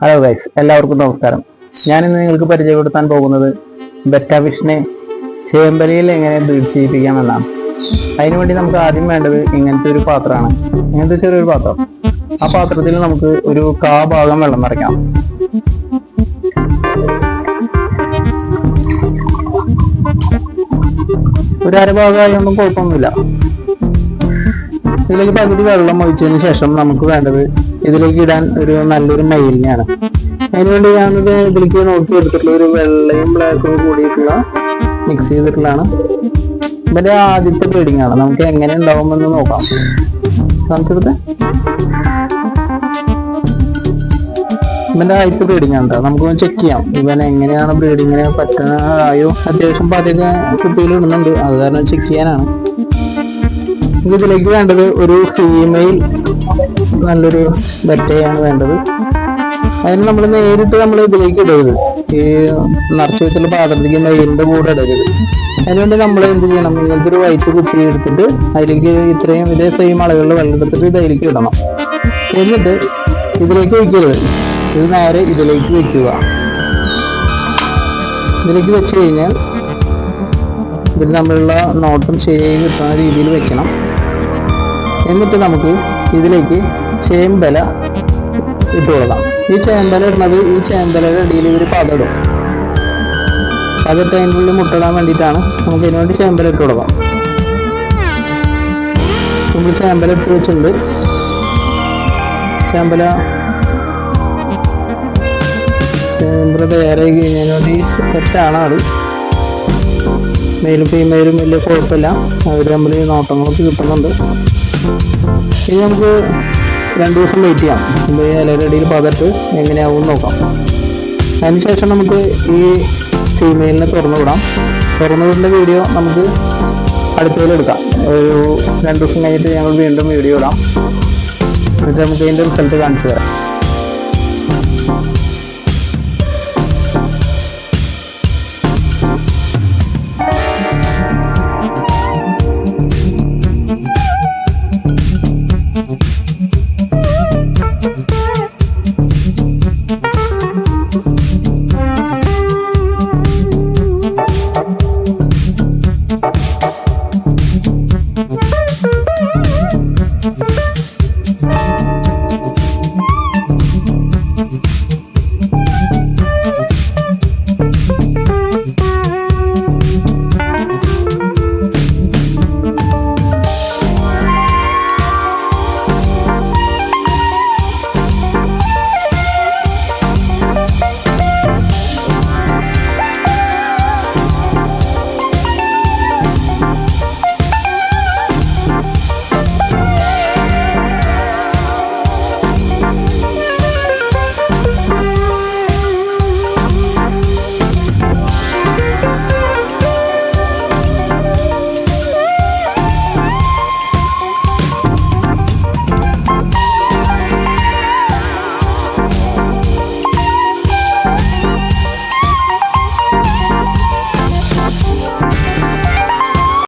Hello guys എല്ലാവർക്കും നമസ്കാരം. ഞാൻ ഇന്ന് നിങ്ങൾക്ക് പരിചയപ്പെടുത്താൻ പോകുന്നത് ബെറ്റ ഫിഷിനെ ചേമ്പലിയിൽ എങ്ങനെ ബ്രീഡ് ചെയ്യിപ്പിക്കാം എന്നാണ് അതിനുവേണ്ടി നമുക്ക് ആദ്യം വേണ്ടത് ഇങ്ങനത്തെ ഒരു പാത്രമാണ്. ഇങ്ങനത്തെ ചെറിയൊരു പാത്രം. ആ പാത്രത്തിൽ നമുക്ക് ഒരു കാ ഭാഗം വെള്ളം നിറയ്ക്കാം. ഒരു അരഭാഗമായൊന്നും കുഴപ്പമൊന്നുമില്ല. ഇതിലേക്ക് പകുതി വെള്ളം ഒഴിച്ചതിന് ശേഷം നമുക്ക് വേണ്ടത് ഇതിലേക്ക് ഇടാൻ ഒരു നല്ലൊരു മയിലിനെയാണ് അതിനുവേണ്ടി ഞാനിത് ഇതിലേക്ക് നോക്കി എടുത്തിട്ടുള്ള ഒരു വെള്ളയും ബ്ലാക്കും കൂടിയിട്ടുള്ള മിക്സ് ചെയ്തിട്ടുള്ളതാണ്. ഇതിന്റെ ആദ്യത്തെ ബ്രീഡിംഗ് ആണ്. നമുക്ക് എങ്ങനെ ഉണ്ടാവുമെന്ന് നോക്കാം. കാണിച്ചെടുത്ത് ഇവന്റെ ആദ്യത്തെ ബ്രീഡിംഗ് ആണ്. നമുക്ക് ചെക്ക് ചെയ്യാം. ഇവൻ എങ്ങനെയാണ് ബ്രീഡിങ്ങിന് പറ്റുന്നതായോ അത്യാവശ്യം പതിക കുപ്പിയിൽ ഇടുന്നുണ്ട്. അത് കാരണം ചെക്ക് ചെയ്യാനാണ്. ഇതിലേക്ക് വേണ്ടത് ഒരു ഫീമെയിൽ നല്ലൊരു ബറ്റയാണ് വേണ്ടത്. അതിന് നമ്മൾ നേരിട്ട് നമ്മൾ ഇതിലേക്ക് ഇടരുത്. ഈ നിറച്ച് വെച്ചുള്ള പാത്രത്തിലേക്ക് മെയിലിന്റെ കൂടെ ഇടരുത്. അതിനുവേണ്ടി നമ്മൾ എന്ത് ചെയ്യണം? ഇങ്ങനത്തെ ഒരു വൈറ്റ് കുപ്പി എടുത്തിട്ട് അതിലേക്ക് ഇത്രയും ഇതേ സെയിം അളവുകളിൽ വെള്ളം എടുത്തിട്ട് ഇതിലേക്ക് ഇടണം. എന്നിട്ട് ഇതിലേക്ക് വയ്ക്കരുത് ഇത് നേരെ ഇതിലേക്ക് വയ്ക്കുക ഇതിലേക്ക് വെച്ച് കഴിഞ്ഞാൽ ഇതിൽ നമ്മളുള്ള നോട്ടം ശരിയായി കിട്ടുന്ന രീതിയിൽ വെക്കണം. എന്നിട്ട് നമുക്ക് ഇതിലേക്ക് ചേമ്പല ഇട്ട് കൊടുക്കാം ഈ ചേമ്പല ഇടുന്നത് ഈ ചേമ്പലയുടെ അടിയിൽ ഒരു പതടും. പതിട്ട് അതിന്റെ ഉള്ളിൽ മുട്ടിടാൻ വേണ്ടിയിട്ടാണ് നമുക്ക് ഇതിനു വേണ്ടി ചേമ്പല ഇട്ട് കൊടുക്കാം. നമ്മൾ ചേമ്പല ഇട്ട് വെച്ചിട്ടുണ്ട്. ചേമ്പല ചേമ്പല തയ്യാറായി കഴിഞ്ഞതിന് വേണ്ടി സെറ്റാണ് അത് മെയിലും ഫീമെയിലും വലിയ കുഴപ്പമില്ല. അവർ ഈ നോട്ടങ്ങളൊക്കെ കിട്ടുന്നുണ്ട്. ഇനി നമുക്ക് രണ്ടു ദിവസം വെയിറ്റ് ചെയ്യാം. ഇലയുടെ ഇടയിൽ പകർത്ത് എങ്ങനെയാവും നോക്കാം. അതിനുശേഷം നമുക്ക് ഈ ഫീമെയിലിനെ തുറന്നു വിടാം. തുറന്നു വീഡിയോ നമുക്ക് അടുത്തതിൽ എടുക്കാം. ഒരു രണ്ട് ദിവസം കഴിഞ്ഞിട്ട് ഞങ്ങൾ വീണ്ടും വീഡിയോ ഇടാം. എന്നിട്ട് നമുക്ക് അതിന്റെ റിസൾട്ട് കാണിച്ചു തരാം.